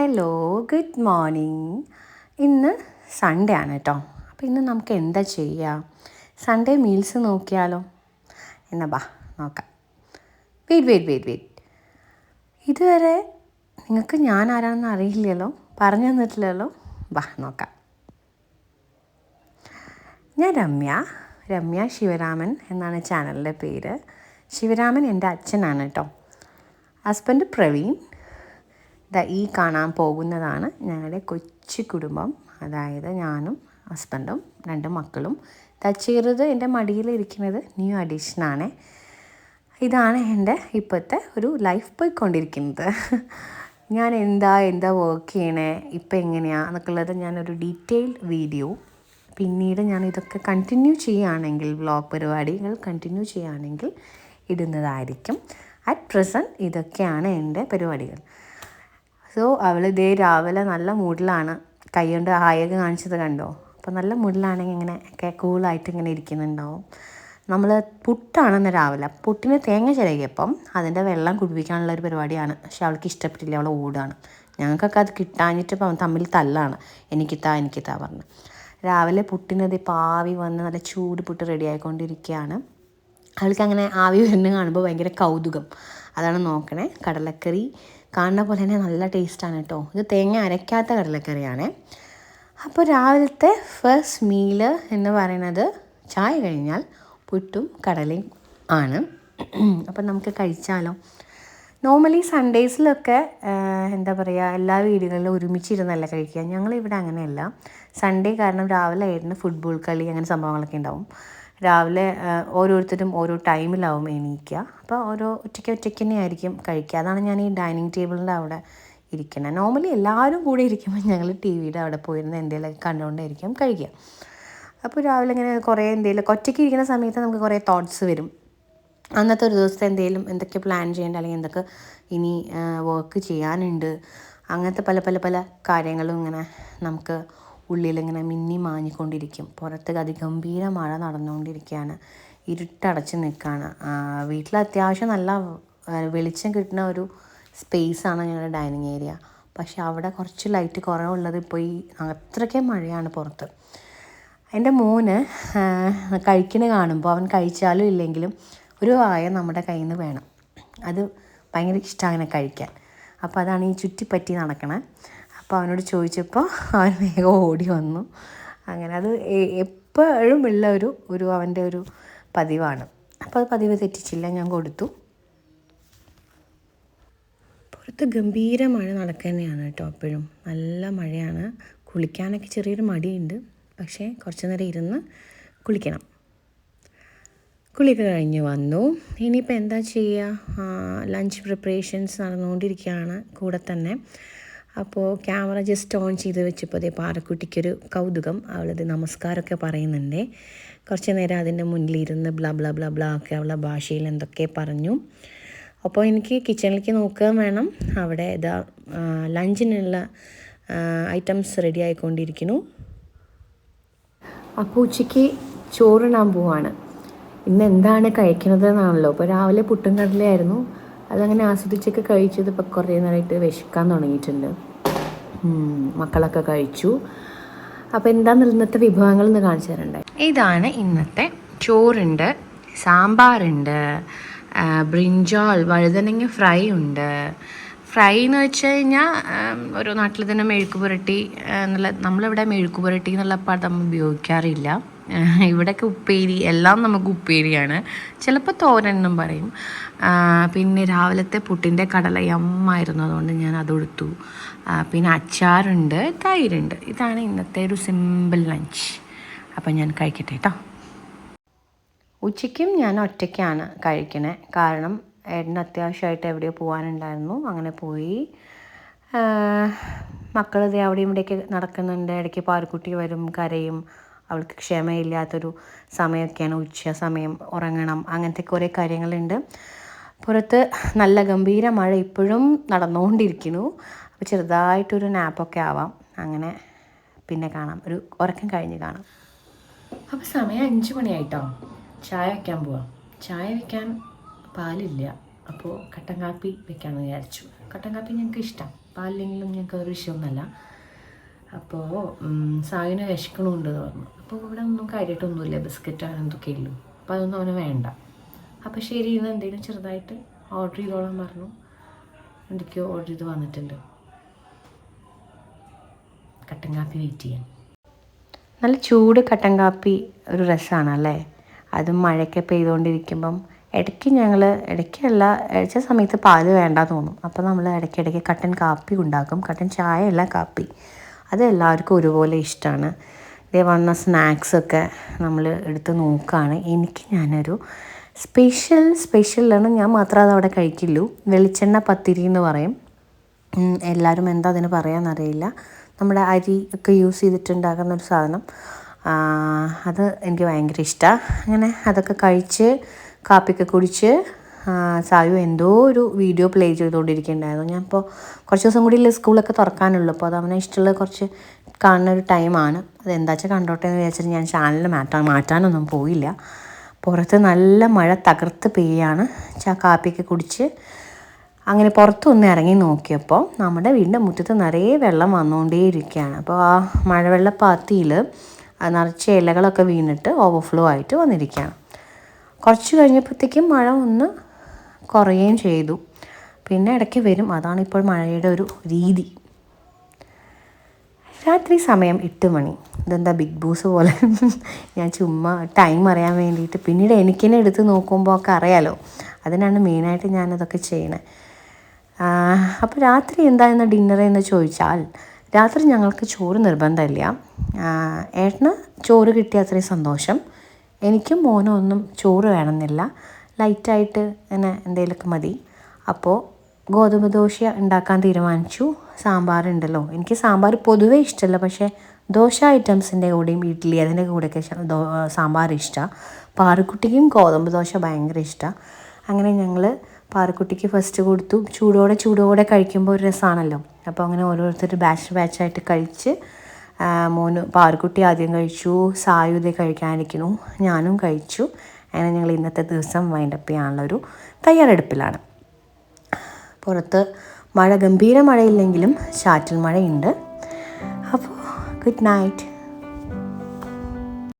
Hello good morning ഇന്ന് Sunday ആണ് കേട്ടോ അപ്പോൾ ഇന്ന് നമുക്ക് എന്താ ചെയ്യുക സൺഡേ മീൽസ് നോക്കിയാലോ? എന്നാ ബാ നോക്കാം. വെയിറ്റ് വെയിറ്റ് വെയിറ്റ് വെയിറ്റ് ഇതുവരെ നിങ്ങൾക്ക് ഞാൻ ആരാണെന്ന് അറിയില്ലല്ലോ? പറഞ്ഞു തന്നിട്ടില്ലല്ലോ? ബാ നോക്കാം. ഞാൻ രമ്യ രമ്യ ശിവരാമൻ എന്നാണ് ചാനലിന്റെ പേര്. ശിവരാമൻ എന്റെ അച്ഛനാണ് കേട്ടോ ഹസ്ബൻഡ് പ്രവീൺ ദാ ഈ കാണാൻ പോകുന്നതാണ് ഞങ്ങളുടെ കൊച്ചു കുടുംബം. അതായത് ഞാനും ഹസ്ബൻഡും രണ്ട് മക്കളും. ദാ ചെറുത് എന്റെ മടിയിലിരിക്കുന്നത് ന്യൂ അഡീഷനാണ് ഇതാണ് എന്റെ ഇപ്പോഴത്തെ ഒരു ലൈഫ് പോയിക്കൊണ്ടിരിക്കുന്നത്. ഞാൻ എന്താ എന്താ വർക്ക് ചെയ്യണേ ഇപ്പം എങ്ങനെയാണ് എന്നൊക്കെ ഉള്ളത് ഞാനൊരു ഡീറ്റെയിൽഡ് വീഡിയോ പിന്നീട് ഞാൻ ഇതൊക്കെ കണ്ടിന്യൂ ചെയ്യുകയാണെങ്കിൽ വ്ളോഗ് പരിപാടികൾ കണ്ടിന്യൂ ചെയ്യുകയാണെങ്കിൽ ഇടുന്നതായിരിക്കും. അറ്റ് പ്രസന്റ് ഇതൊക്കെയാണ് എന്റെ പരിപാടികൾ. സോ അവൾ ഇതേ രാവിലെ നല്ല മൂഡിലാണ്. കൈ കൊണ്ട് ആയൊക്കെ കാണിച്ചത് കണ്ടോ? അപ്പോൾ നല്ല മൂഡിലാണെങ്കിൽ ഇങ്ങനെ ഒക്കെ കൂളായിട്ട് ഇങ്ങനെ ഇരിക്കുന്നുണ്ടാവും. നമ്മൾ പുട്ടാണെന്ന് രാവിലെ. പുട്ടിന് തേങ്ങ ചിരകിയപ്പം അതിന്റെ വെള്ളം കുടിപ്പിക്കാനുള്ള ഒരു പരിപാടിയാണ്. പക്ഷെ അവൾക്ക് ഇഷ്ടപ്പെട്ടില്ല. അവൾ ഓടാണ് ഞങ്ങൾക്കൊക്കെ അത് കിട്ടാഞ്ഞിട്ട് ഇപ്പം തമ്മിൽ തല്ലാണ്. എനിക്കിത്താ എനിക്കിത്താ പറഞ്ഞു. രാവിലെ പുട്ടിനത് പാവി വന്ന് നല്ല ചൂട് പുട്ട് റെഡി ആയിക്കൊണ്ടിരിക്കുകയാണ്. അവൾക്ക് അങ്ങനെ ആവി വരുന്ന കാണുമ്പോൾ ഭയങ്കര കൗതുകം. അതാണ് നോക്കണേ. കടലക്കറി കാണുന്ന പോലെ തന്നെ നല്ല ടേസ്റ്റാണ് കേട്ടോ ഇത് തേങ്ങ അരയ്ക്കാത്ത കടലക്കറിയാണ്. അപ്പോൾ രാവിലത്തെ ഫസ്റ്റ് മീൽ എന്ന് പറയുന്നത് ചായ കഴിഞ്ഞാൽ പുട്ടും കടലയും ആണ്. അപ്പം നമുക്ക് കഴിച്ചാലോ? നോർമലി സൺഡേസിലൊക്കെ എന്താ പറയുക എല്ലാ വീടുകളിലും ഒരുമിച്ചിരുന്നല്ല കഴിക്കുക. ഞങ്ങളിവിടെ അങ്ങനെയല്ല. സൺഡേ കാരണം രാവിലെ ആയിരുന്നു ഫുട്ബോൾ കളി അങ്ങനെ സംഭവങ്ങളൊക്കെ ഉണ്ടാവും. രാവിലെ ഓരോരുത്തരും ഓരോ ടൈമിലാവും എണീക്കുക അപ്പോൾ ഓരോ ഒറ്റയ്ക്ക് ഒറ്റയ്ക്ക് തന്നെ ആയിരിക്കും കഴിക്കുക അതാണ് ഞാൻ ഈ ഡൈനിങ് ടേബിളിന്റെ അവിടെ ഇരിക്കുന്നത്. നോർമലി എല്ലാവരും കൂടെ ഇരിക്കുമ്പോൾ ഞങ്ങൾ ടി വിയുടെ അവിടെ പോയിരുന്ന എന്തെങ്കിലുമൊക്കെ കണ്ടുകൊണ്ടായിരിക്കും കഴിക്കുക അപ്പോൾ രാവിലെ ഇങ്ങനെ കുറേ എന്തെങ്കിലും ഒറ്റയ്ക്ക് ഇരിക്കുന്ന സമയത്ത് നമുക്ക് കുറേ തോട്ട്സ് വരും. അന്നത്തെ ഒരു ദിവസത്തെ എന്തെങ്കിലും എന്തൊക്കെ പ്ലാൻ ചെയ്യേണ്ട അല്ലെങ്കിൽ എന്തൊക്കെ ഇനി വർക്ക് ചെയ്യാനുണ്ട്. അങ്ങനത്തെ പല പല പല കാര്യങ്ങളും ഇങ്ങനെ നമുക്ക് ഉള്ളിലിങ്ങനെ മിന്നി മാഞ്ഞിക്കൊണ്ടിരിക്കും. പുറത്ത് അതിഗംഭീര മഴ നടന്നുകൊണ്ടിരിക്കുകയാണ്. ഇരുട്ടടച്ച് നിൽക്കുകയാണ്. വീട്ടിൽ അത്യാവശ്യം നല്ല വെളിച്ചം കിട്ടുന്ന ഒരു സ്പേസാണ് ഞങ്ങളുടെ ഡൈനിങ് ഏരിയ പക്ഷേ അവിടെ കുറച്ച് ലൈറ്റ് കുറവുള്ളത് ഇപ്പോൾ ഈ അത്രയ്ക്ക് മഴയാണ് പുറത്ത്. എന്റെ മോന് കഴിക്കണ കാണുമ്പോൾ അവൻ കഴിച്ചാലും ഇല്ലെങ്കിലും ഒരു വായ നമ്മുടെ കയ്യിൽ നിന്ന് വേണം. അത് ഭയങ്കര ഇഷ്ടമാണ് കഴിക്കാൻ. അപ്പോൾ അതാണ് ഈ ചുറ്റിപ്പറ്റി നടക്കണേ. അപ്പോൾ അവനോട് ചോദിച്ചപ്പോൾ അവൻ വേഗം ഓടി വന്നു. അങ്ങനെ അത് എപ്പോഴും ഉള്ള ഒരു ഒരു അവന്റെ ഒരു പതിവാണ്. അപ്പോൾ അത് പതിവ് തെറ്റിച്ചില്ല ഞാൻ കൊടുത്തു. പുറത്ത് ഗംഭീര മഴ നടക്കുക തന്നെയാണ് കേട്ടോ അപ്പോഴും. നല്ല മഴയാണ്. കുളിക്കാനൊക്കെ ചെറിയൊരു മടിയുണ്ട്. പക്ഷേ കുറച്ച് നേരം ഇരുന്ന് കുളിക്കണം. കുളിയൊക്കെ കഴിഞ്ഞ് വന്നു. ഇനിയിപ്പോൾ എന്താ ചെയ്യുക ലഞ്ച് പ്രിപ്പറേഷൻസ് നടന്നുകൊണ്ടിരിക്കുകയാണ് കൂടെ തന്നെ. അപ്പോൾ ക്യാമറ ജസ്റ്റ് ഓൺ ചെയ്ത് വെച്ചപ്പോൾ അതേ പാറക്കുട്ടിക്കൊരു കൗതുകം. അവളത് നമസ്കാരമൊക്കെ പറയുന്നുണ്ട്. കുറച്ച് നേരം അതിന്റെ മുന്നിലിരുന്ന് ബ്ല ബ്ല ബ്ല ബ്ല ഒക്കെ അവളെ ഭാഷയിൽ എന്തൊക്കെ പറഞ്ഞു. അപ്പോൾ എനിക്ക് കിച്ചണിലേക്ക് നോക്കുകയും വേണം. അവിടെ ഇതാ ലഞ്ചിനുള്ള ഐറ്റംസ് റെഡി ആയിക്കൊണ്ടിരിക്കുന്നു. അപ്പോൾ ഉച്ചയ്ക്ക് ചോറിടാൻ പോവാണ്. ഇന്ന് എന്താണ് കഴിക്കുന്നത് എന്നാണല്ലോ ഇപ്പോൾ രാവിലെ പുട്ടും കടലയായിരുന്നു. അതങ്ങനെ ആസ്വദിച്ചൊക്കെ കഴിച്ചത് ഇപ്പോൾ കുറേ നേരമായിട്ട് വിശക്കാൻ തുടങ്ങിയിട്ടുണ്ട്. മക്കളൊക്കെ കഴിച്ചു. അപ്പോൾ എന്താണ് ഇന്നത്തെ വിഭവങ്ങൾ എന്ന് കാണിച്ചു തരണ്ടേ? ഇതാണ് ഇന്നത്തെ ചോറുണ്ട് സാമ്പാറുണ്ട് ബ്രിഞ്ചോൾ വഴുതനങ്ങ ഫ്രൈ ഉണ്ട്. ഫ്രൈ എന്ന് വെച്ച് കഴിഞ്ഞാൽ ഓരോ നാട്ടിൽ തന്നെ മെഴുക്ക് പുരട്ടി എന്നുള്ള നമ്മളിവിടെ മെഴുക്ക് പുരട്ടി എന്നുള്ള പദം ഉപയോഗിക്കാറില്ല. ഇവിടെയൊക്കെ ഉപ്പേരി എല്ലാം നമുക്ക് ഉപ്പേരിയാണ്. ചിലപ്പോൾ തോരൻ എന്നും പറയും. പിന്നെ രാവിലത്തെ പുട്ടിന്റെ കടല അതുകൊണ്ട് ഞാൻ അതെടുത്തു പിന്നെ അച്ചാറുണ്ട് തൈരുണ്ട്. ഇതാണ് ഇന്നത്തെ ഒരു സിമ്പിൾ ലഞ്ച് അപ്പം ഞാൻ കഴിക്കട്ടെ കേട്ടോ ഉച്ചയ്ക്കും ഞാൻ ഒറ്റയ്ക്കാണ് കഴിക്കണേ. കാരണം ഏട്ടന് അത്യാവശ്യമായിട്ട് എവിടെയോ പോകാനുണ്ടായിരുന്നു അങ്ങനെ പോയി. മക്കൾ ഇത് അവിടെയും ഇവിടെയൊക്കെ നടക്കുന്നുണ്ട്. ഇടയ്ക്ക് പാർക്കുട്ടി വരും കരയും. അവൾക്ക് ക്ഷമയില്ലാത്തൊരു സമയമൊക്കെയാണ് ഉച്ച സമയം ഉറങ്ങണം. അങ്ങനത്തെ കുറേ കാര്യങ്ങളുണ്ട്. പുറത്ത് നല്ല ഗംഭീര മഴ ഇപ്പോഴും നടന്നുകൊണ്ടിരിക്കുന്നു. അപ്പോൾ ചെറുതായിട്ടൊരു നാപ്പൊക്കെ ആവാം. അങ്ങനെ പിന്നെ കാണാം. ഒരു ഉറക്കം കഴിഞ്ഞ് കാണാം. അപ്പോൾ സമയം അഞ്ച് മണിയായിട്ടോ? ചായ വയ്ക്കാൻ പോവാം. ചായ വയ്ക്കാൻ പാലില്ല. അപ്പോൾ കട്ടൻ കാപ്പി വെക്കാമെന്ന് വിചാരിച്ചു. കട്ടൻ കാപ്പി ഞങ്ങൾക്ക് ഇഷ്ടം. പാലില്ലെങ്കിലും ഞങ്ങൾക്ക് ഒരു വിഷയമൊന്നുമല്ല അപ്പോൾ സായിന് വിശക്കണമുണ്ട് പറഞ്ഞു. അപ്പോൾ ഇവിടെ ഒന്നും കാര്യമായിട്ടൊന്നുമില്ല ബിസ്ക്കറ്റ് അങ്ങനെ എന്തൊക്കെ ഉള്ളൂ. അപ്പോൾ അതൊന്നും അവന് വേണ്ട. അപ്പോൾ ശരി ഇന്ന് എന്തെങ്കിലും ചെറുതായിട്ട് ഓർഡർ ചെയ്തോളാൻ പറഞ്ഞു. എന്തൊക്കെയോ ഓർഡർ ചെയ്ത് വന്നിട്ടുണ്ട്. കട്ടൻ കാപ്പി വെയിറ്റ് ചെയ്യാം. നല്ല ചൂട് കട്ടൻ കാപ്പി ഒരു രസമാണ് അല്ലേ അതും മഴയൊക്കെ പെയ്തുകൊണ്ടിരിക്കുമ്പം ഇടയ്ക്ക് ഞങ്ങൾ ഇടയ്ക്കല്ല ചില സമയത്ത് പാൽ വേണ്ട തോന്നും. അപ്പോൾ നമ്മൾ ഇടയ്ക്കിടയ്ക്ക് കട്ടൻ കാപ്പി ഉണ്ടാക്കും. കട്ടൻ ചായ അല്ല കാപ്പി. അത് എല്ലാവർക്കും ഒരുപോലെ ഇഷ്ടമാണ് ഇതേ വന്ന സ്നാക്സൊക്കെ നമ്മൾ എടുത്ത് നോക്കുകയാണ് എനിക്ക് ഞാനൊരു സ്പെഷ്യൽ സ്പെഷ്യലാണ് ഞാൻ മാത്രമേ അത് അവിടെ കഴിക്കുള്ളൂ. വെളിച്ചെണ്ണ പത്തിരി എന്ന് പറയും എല്ലാവരും എന്താ അതിന് പറയാന്നറിയില്ല. നമ്മുടെ അരി ഒക്കെ യൂസ് ചെയ്തിട്ടുണ്ടാക്കുന്ന ഒരു സാധനം. അത് എനിക്ക് ഭയങ്കര ഇഷ്ടമാണ് അങ്ങനെ അതൊക്കെ കഴിച്ച് കാപ്പിയൊക്കെ കുടിച്ച് സായു എന്തോ ഒരു വീഡിയോ പ്ലേ ചെയ്തുകൊണ്ടിരിക്കുന്നുണ്ടായിരുന്നു. ഞാൻ ഇപ്പോൾ കുറച്ച് ദിവസം കൂടി ഇല്ല സ്കൂളൊക്കെ തുറക്കാനുള്ളൂ. അപ്പോൾ അത് അവനെ ഇഷ്ടമുള്ള കുറച്ച് കാണുന്ന ഒരു ടൈമാണ് അത് എന്താ വെച്ചാൽ കണ്ടോട്ടെ എന്ന് വിചാരിച്ചിട്ട് ഞാൻ ചാനൽ മാറ്റാൻ മാറ്റാനൊന്നും പോയില്ല. പുറത്ത് നല്ല മഴ തകർത്ത് പെയ്യാണ്. ചാ കാപ്പിയൊക്കെ കുടിച്ച് അങ്ങനെ പുറത്തൊന്ന് ഇറങ്ങി നോക്കിയപ്പോൾ നമ്മുടെ വീടിന്റെ മുറ്റത്ത് നിറയെ വെള്ളം വന്നുകൊണ്ടേയിരിക്കുകയാണ്. അപ്പോൾ ആ മഴവെള്ള പാത്തിയിൽ നിറച്ച് ഇലകളൊക്കെ വീണിട്ട് ഓവർഫ്ലോ ആയിട്ട് വന്നിരിക്കുകയാണ്. കുറച്ച് കഴിഞ്ഞപ്പോഴത്തേക്കും മഴ ഒന്ന് കുറയുകയും ചെയ്തു. പിന്നെ ഇടയ്ക്ക് വരും. അതാണ് ഇപ്പോൾ മഴയുടെ ഒരു രീതി. രാത്രി സമയം എട്ട് മണി. ഇതെന്താ ബിഗ് ബോസ് പോലെ? ഞാൻ ചുമ്മാ ടൈം അറിയാൻ വേണ്ടിയിട്ട്. പിന്നീട് എനിക്കെന്നെ എടുത്ത് നോക്കുമ്പോൾ ഒക്കെ അറിയാലോ. അതിനാണ് മെയിനായിട്ട് ഞാനതൊക്കെ ചെയ്യണേ. അപ്പോൾ രാത്രി എന്തായിരുന്നു ഡിന്നർ എന്ന് ചോദിച്ചാൽ രാത്രി ഞങ്ങൾക്ക് ചോറ് നിർബന്ധമില്ല. ഏട്ടന് ചോറ് കിട്ടിയ അത്രയും സന്തോഷം. എനിക്കും മോനും ഒന്നും ചോറ് വേണമെന്നില്ല. ലൈറ്റായിട്ട് തന്നെ എന്തെങ്കിലുമൊക്കെ മതി. അപ്പോൾ ഗോതമ്പ് ദോശ ഉണ്ടാക്കാൻ തീരുമാനിച്ചു. സാമ്പാർ ഉണ്ടല്ലോ. എനിക്ക് സാമ്പാർ പൊതുവേ ഇഷ്ടമല്ല. പക്ഷേ ദോശ ഐറ്റംസിന്റെ കൂടെയും ഇഡ്ഡലി അതിന്റെ കൂടെയൊക്കെ സാമ്പാർ ഇഷ്ടമാണ്. പാറുക്കുട്ടിക്കും ഗോതമ്പ് ദോശ ഭയങ്കര ഇഷ്ടമാണ്. അങ്ങനെ ഞങ്ങൾ പാറുക്കുട്ടിക്ക് ഫസ്റ്റ് കൊടുത്തു. ചൂടോടെ ചൂടോടെ കഴിക്കുമ്പോൾ ഒരു രസമാണല്ലോ അപ്പോൾ അങ്ങനെ ഓരോരുത്തർ ബാച്ച് ബാച്ചായിട്ട് കഴിച്ച് മോന് പാറക്കുട്ടി ആദ്യം കഴിച്ചു. സായുധ കഴിക്കാനിരിക്കുന്നു. ഞാനും കഴിച്ചു. അങ്ങനെ ഞങ്ങൾ ഇന്നത്തെ ദിവസം വൈൻഡപ്പ് ചെയ്യാനുള്ളൊരു തയ്യാറെടുപ്പിലാണ്. പുറത്ത് മഴ ഗംഭീര മഴയില്ലെങ്കിലും ചാറ്റൽ മഴയുണ്ട്. അപ്പോൾ ഗുഡ് നൈറ്റ്